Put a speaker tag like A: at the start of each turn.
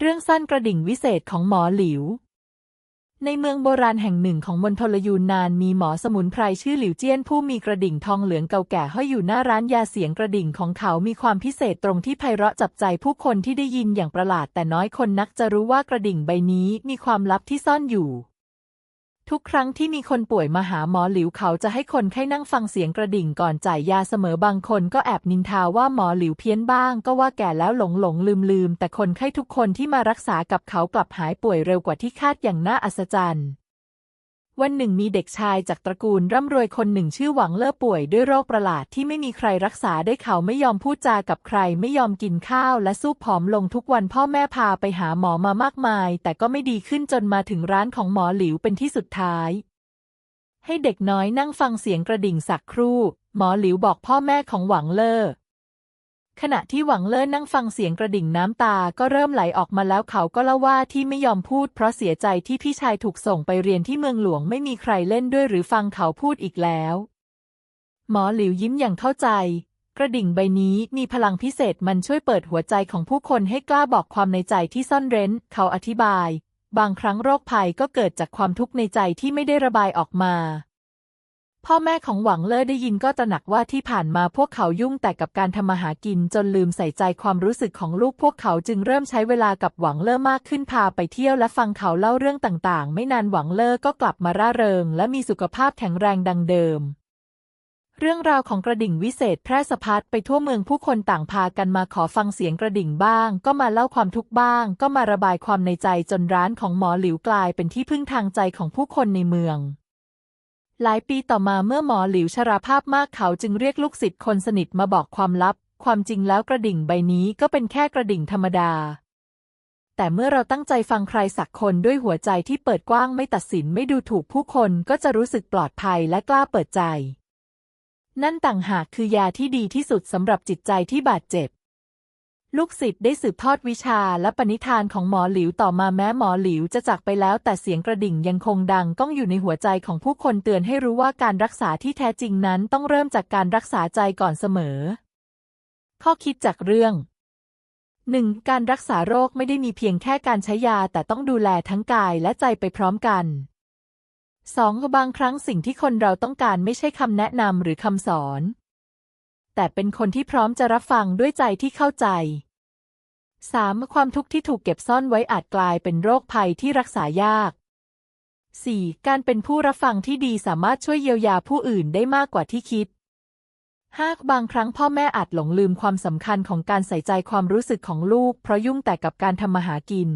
A: เรื่องสั้นกระดิ่งวิเศษของหมอหลิว ในเมืองโบราณแห่งหนึ่งของมณฑลยูนนานมีหมอสมุนไพรชื่อหลิวเจี้ยนผู้มีกระดิ่งทองเหลืองเก่าแก่ห้อยอยู่หน้าร้านยาเสียงกระดิ่งของเขามีความพิเศษตรงที่ไพเราะจับใจผู้คนที่ได้ยินอย่างประหลาด แต่น้อยคนนักจะรู้ว่ากระดิ่งใบนี้มีความลับที่ซ่อนอยู่ ทุกครั้งที่มีคนป่วยมาหาหมอหลิวเขาจะให้คนไข้นั่งฟังเสียงกระดิ่งก่อนจ่ายยาเสมอบางคนก็แอบนินทาว่าหมอหลิวเพี้ยนบ้าง ก็ว่าแก่แล้วหลงหลงลืมลืมแต่คนไข้ทุกคนที่มารักษากับเขากลับหายป่วยเร็วกว่าที่คาดอย่างน่าอัศจรรย์ วันหนึ่งมีเด็กชายจากตระกูลร่ำรวยคนหนึ่งชื่อหวังเล่อป่วยด้วยโรคประหลาดที่ไม่มีใครรักษาได้เขาไม่ยอมพูดจากับใครไม่ยอมกินข้าวและสู้ผอมลงทุกวันพ่อแม่พาไปหาหมอมามากมาย แต่ก็ไม่ดีขึ้นจนมาถึงร้านของหมอหลิวเป็นที่สุดท้าย ให้เด็กน้อยนั่งฟังเสียงกระดิ่งสักครู่ หมอหลิวบอกพ่อแม่ของหวังเล่อ ขณะที่หวังเล่อนั่งฟังเสียงกระดิ่งน้ำตาก็เริ่มไหลออกมาแล้วเขาก็เล่าว่าที่ไม่ยอมพูดเพราะเสียใจที่พี่ชายถูกส่งไปเรียนที่เมืองหลวงไม่มีใครเล่นด้วยหรือฟังเขาพูดอีกแล้ว หมอหลิวยิ้มอย่างเข้าใจ กระดิ่งใบนี้มีพลังพิเศษมันช่วยเปิดหัวใจของผู้คนให้กล้าบอกความในใจที่ซ่อนเร้น เขาอธิบาย บางครั้งโรคภัยก็เกิดจากความทุกข์ในใจที่ไม่ได้ระบายออกมา พ่อแม่ของหวังเล่อได้ยินก็ตระหนักว่าที่ผ่านมาพวกเขายุ่งแต่กับการทำมาหากินจนลืมใส่ใจความรู้สึกของลูกพวกเขาจึงเริ่มใช้เวลากับหวังเล่อมากขึ้นพาไปเที่ยวและฟังเขาเล่าเรื่องต่างๆ ไม่นานหวังเล่อก็กลับมาร่าเริง และมีสุขภาพแข็งแรงดังเดิมเรื่องราวของกระดิ่งวิเศษแพร่สะพัดไปทั่วเมืองผู้คนต่างพากันมาขอฟังเสียงกระดิ่งบ้าง ก็มาเล่าความทุกข์บ้าง ก็มาระบายความในใจจนร้านของหมอหลิวกลายเป็นที่พึ่งทางใจของผู้คนในเมือง หลายปีต่อมาเมื่อหมอหลิวชราภาพมากเขาจึงเรียกลูกศิษย์คนสนิทมาบอกความลับ ความจริงแล้วกระดิ่งใบนี้ก็เป็นแค่กระดิ่งธรรมดา แต่เมื่อเราตั้งใจฟังใครสักคนด้วยหัวใจที่เปิดกว้างไม่ตัดสินไม่ดูถูกผู้คนก็จะรู้สึกปลอดภัยและกล้าเปิดใจ นั่นต่างหากคือยาที่ดีที่สุดสำหรับจิตใจที่บาดเจ็บ ลูกศิษย์ได้สืบทอดวิชาและปณิธานของหมอหลิวต่อมาแม้หมอหลิวจะจากไปแล้ว แต่เสียงกระดิ่งยังคงดังก้องอยู่ในหัวใจของผู้คนเตือนให้รู้ว่าการรักษาที่แท้จริงนั้นต้องเริ่มจากการรักษาใจก่อนเสมอ ข้อคิดจากเรื่อง 1. การรักษาโรคไม่ได้มีเพียงแค่การใช้ยาแต่ต้องดูแลทั้งกายและใจไปพร้อมกัน 2. บางครั้งสิ่งที่คนเราต้องการไม่ใช่คำแนะนำหรือคำสอน แต่เป็นคนที่พร้อมจะรับฟังด้วยใจที่เข้าใจ 3. ความทุกข์ที่ถูกเก็บซ่อนไว้อาจกลายเป็นโรคภัยที่รักษายาก 4. การเป็นผู้รับฟังที่ดีสามารถช่วยเยียวยาผู้อื่นได้มากกว่าที่คิด 5. บางครั้งพ่อแม่อาจหลงลืมความสำคัญของการใส่ใจความรู้สึกของลูก เพราะยุ่งแต่กับการทำมาหากิน